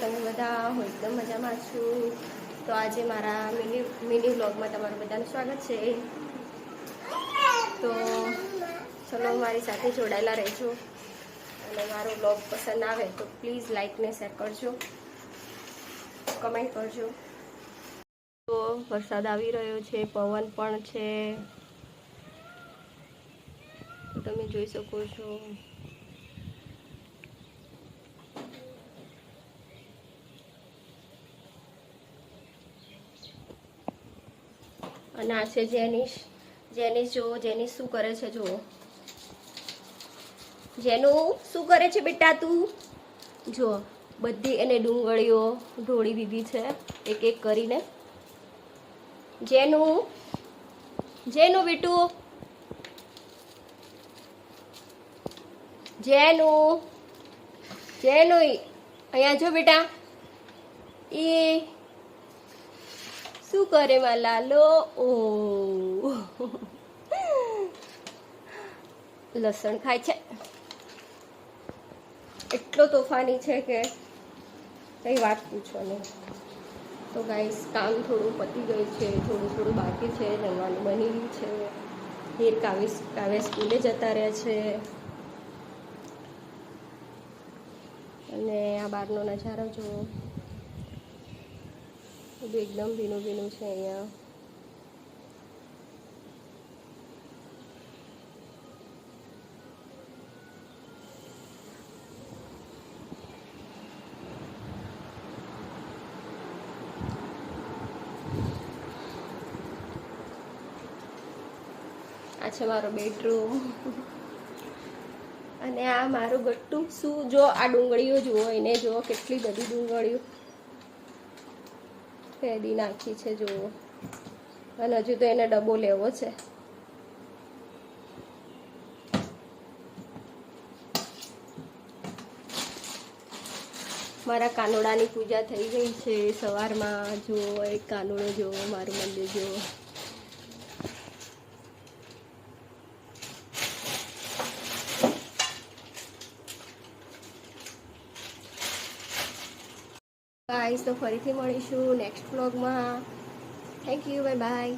તમે બધા હું એકદમ મજામાં છું. તો આજે મારા મિની મિની વ્લોગમાં તમારું બધાનું સ્વાગત છે. તો ચલો મારી સાથે જોડાયેલા રહેજો. અને મારો વ્લોગ પસંદ આવે તો પ્લીઝ લાઇકને શેર કરજો. કમેન્ટ કરજો. તો વરસાદ આવી રહ્યો છે, પવન પણ છે. તમે જોઈ શકો છો. અને આ છે જેનિશ. જેનિશ, જુઓ, જેનિશ શું કરે છે, જુઓ. જેનું શું કરે છે બેટા તું? જુઓ, બધી એને ડુંગળીઓ ઢોળી દીધી છે, એક એક કરીને. જેનું જેનું બેટું? જેનું જેનું અહીંયા જો બેટા એ શું કરે માં લાલો ઓ. લસણ ખાય છે. એટલો તોફાની છે કે કઈ વાત પૂછો નહીં. તો ગાઈસ કામ થોડું પતી ગયું છે, થોડું થોડું બાકી છે જમવાનું બની ગયું છે. હીર કાવ્ય કાવ્ય સ્કૂલે જતા રહ્યા છે. અને આ બહારનો નજારો જુઓ. બધું એકદમ ભીનું ભીનું છે અહીંયા. આ છે મારો બેડરૂમ. અને આ મારું ગટ્ટું. શું જો આ ડુંગળીઓ જુઓ, એને જુઓ કેટલી બધી ડુંગળીઓ. ફેદી નાખી છે, જુઓ. અને હજુ તો એને ડબ્બો લેવો છે. મારા કાનોડાની પૂજા થઈ ગઈ છે સવારમાં. જુઓ, એક કાનોડો જુઓ, મારું મંદિર જુઓ. ગાઈસ તો ફરીથી મળીશું નેક્સ્ટ વ્લોગમાં થેન્ક યુ બાય બાય